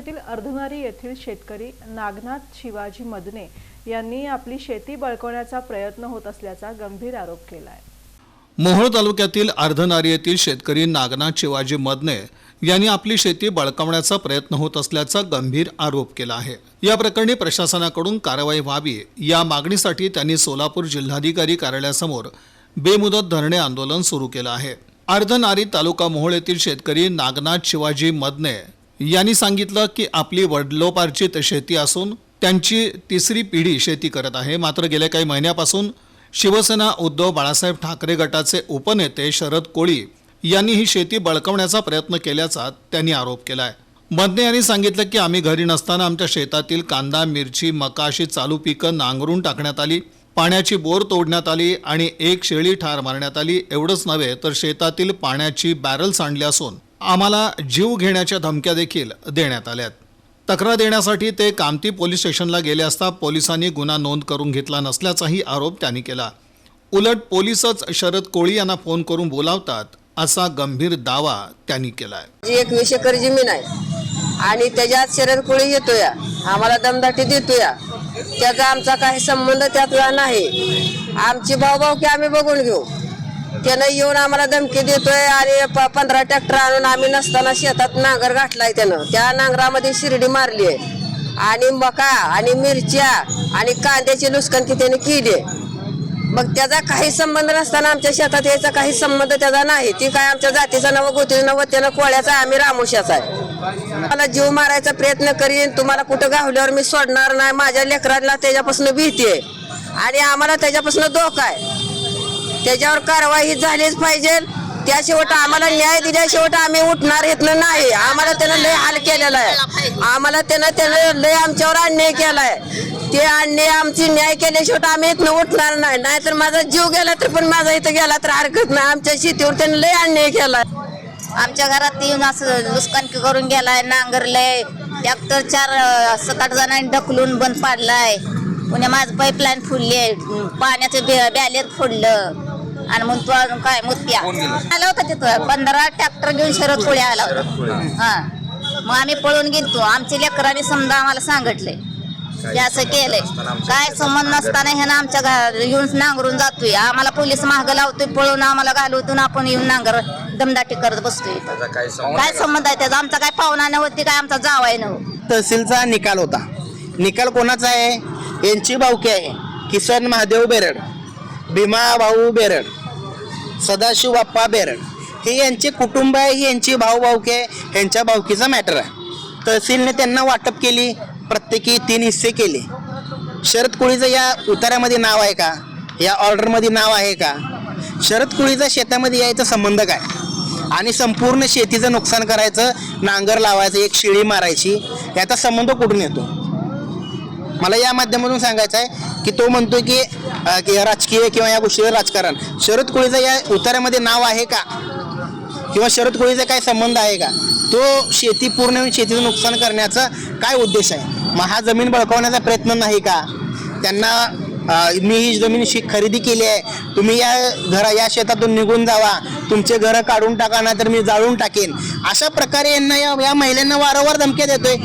तालुक्यातील अर्धनारी येथील शेतकरी नागनाथ शिवाजी मदने यांनी आपली शेती बळकवण्याचा प्रयत्न होत असल्याचा गंभीर आरोप केला आहे मोहोळ तालुक्यातील अर्धनारी येथील शेतकरी नागनाथ शिवाजी मदने यांनी आपली शेती बळकावण्याचा प्रयत्न होत असल्याचा गंभीर आरोप केला आहे. या प्रकरणी प्रशासनाकडून कारवाई व्हावी या मागणीसाठी त्यांनी सोलापूर जिल्हाधिकारी कार्यालयासमोर बेमुदत धरणे आंदोलन सुरू केलं आहे. अर्धनारी तालुका मोहोळ येथील शेतकरी नागनाथ शिवाजी मदने यांनी सांगितलं की आपली वडलोपार्जित शेती असून त्यांची तिसरी पिढी शेती करत आहे. मात्र गेल्या काही महिन्यापासून शिवसेना उद्धव बाळासाहेब ठाकरे गटाचे उपनेते शरद कोळी यांनी ही शेती बळकवण्याचा प्रयत्न केल्याचा त्यांनी आरोप केलाय. मदने यांनी सांगितलं की आम्ही घरी नसताना आमच्या शेतातील कांदा मिरची मका अशी चालू पिकं नांगरून टाकण्यात आली. पाण्याची बोर तोडण्यात आली आणि एक शेळी ठार मारण्यात आली. एवढंच नव्हे तर शेतातील पाण्याची बॅरल सांडली असून आम्हाला जीव घेण्याच्या धमक्या देखील देण्यात आल्यात. तक्रार देण्यासाठी ते कामती पोलीस स्टेशनला गेले असता पोलिसांनी गुन्हा नोंद करून घेतला नसल्याचाही आरोप त्यांनी केला. उलट पोलीसच शरद कोळी यांना फोन करून बोलावतात असा गंभीर दावा त्यांनी केलाय. जी एक वीस जमीन आहे. आणि त्याच्यात शरद कोळी येतोय. आम्हाला दमदाटी देतोय. त्याचा आमचा काही संबंध त्यातला नाही. आमची भाऊ की आम्ही बघून घेऊ. त्यानं येऊन आम्हाला धमकी देतोय आणि प- पंधरा ट्रॅक्टर आणून आम्ही नसताना शेतात नांगर गाठलाय त्यानं. त्या नांगरामध्ये शिर्डी मारली आहे. आणि मका आणि मिरच्या आणि कांद्याची नुकसान त्याने केली मग त्याचा काही संबंध नसताना आमच्या शेतात यायचा काही संबंध त्याचा नाही. ती काय आमच्या जातीचा नव गोतीचा नव त्यानं कोळ्याचा आहे, आम्ही रामोशाचा आहे. मला जीव मारायचा प्रयत्न करीन. तुम्हाला कुठं गावल्यावर मी सोडणार नाही. माझ्या लेकरांना त्याच्यापासून भीती आहे. आणि आम्हाला त्याच्यापासून धोका आहे. त्याच्यावर कारवाई झालीच पाहिजे. त्या शेवट आम्हाला न्याय दिल्या शेवट आम्ही उठणार घेतलं नाही. आम्हाला त्यानं लय हाल केलेला आहे. आम्हाला त्यानं त्यानं लय आमच्यावर अन्याय केलाय. ते अन्याय आमची न्याय केल्या शेवट आम्ही इथनं उठणार नाही. नाहीतर माझा जीव गेला तर पण माझा इथं गेला तर हरकत नाही. आमच्या शेतीवर त्यानं लय अन्याय केलाय. आमच्या घरात येऊन असं नुकसान करून गेलाय नांगरलंय. ट्रॅक्टर चार सात आठ जणांनी ढकलून बंद पाडलाय. पुन्हा माझं पाईपलाईन फुडली आहे पाण्याचं बॅलेर फोडलं. आणि मग तू अजून काय मुत्या आला होता तिथं. पंधरा ट्रॅक्टर घेऊन शरद कोळी आला होता. हा. मग आम्ही पळून गेलतो. आमच्या लेकरांनी समजा आम्हाला सांगितलंय हे असं केलंय. काय संबंध नसताना ह्यानं आमच्या घरात येऊन नांगरून जातोय. आम्हाला पोलीस मागं लावतोय. पळून आम्हाला घालवतून आपण येऊन नांगर दमदाटी करत बसतोय इथं. काय संबंध आहे त्याचा? आमचा काय पाहुणा नव्हती काय आमचा जावाय नव्हतं तहसीलचा निकाल होता. निकाल कोणाचा आहे? यांची भाऊकी आहे. किसन महादेव बेरड. भीमा भाऊ बेरड. सदाशिव बाप्पा बेरड. हे यांचे कुटुंब आहे ही यांची भाऊ आहे यांच्या भाऊकीचा मॅटर आहे. तहसीलने त्यांना वाटप केली प्रत्येकी तीन हिस्से केले. शरद कुळीचं या उतारामध्ये नाव आहे का? या ऑर्डरमध्ये नाव आहे का? शरद कुळीचा शेतामध्ये यायचा संबंध काय? आणि संपूर्ण शेतीचं नुकसान करायचं नांगर लावायचं एक शिळी मारायची याचा संबंध कुठून येतो? मला या माध्यमातून सांगायचं आहे की तो म्हणतो की अं, की राजकीय किंवा या गोष्टीवर राजकारण. शरद कोळीचं या उतार्यामध्ये नाव आहे का? किंवा शरद कोळीचा काय संबंध आहे का? तो शेती पूर्ण शेतीचं नुकसान करण्याचा काय उद्देश आहे? मग हा जमीन बळकावण्याचा प्रयत्न नाही का? त्यांना अं, मी ही जमीन शे खरेदी केली आहे. तुम्ही या घरा या शेतातून निघून जावा. तुमचे घरं काढून टाका ना तर मी जाळून टाकेन. अशा प्रकारे यांना या या महिलांना वारंवार धमक्या देतोय.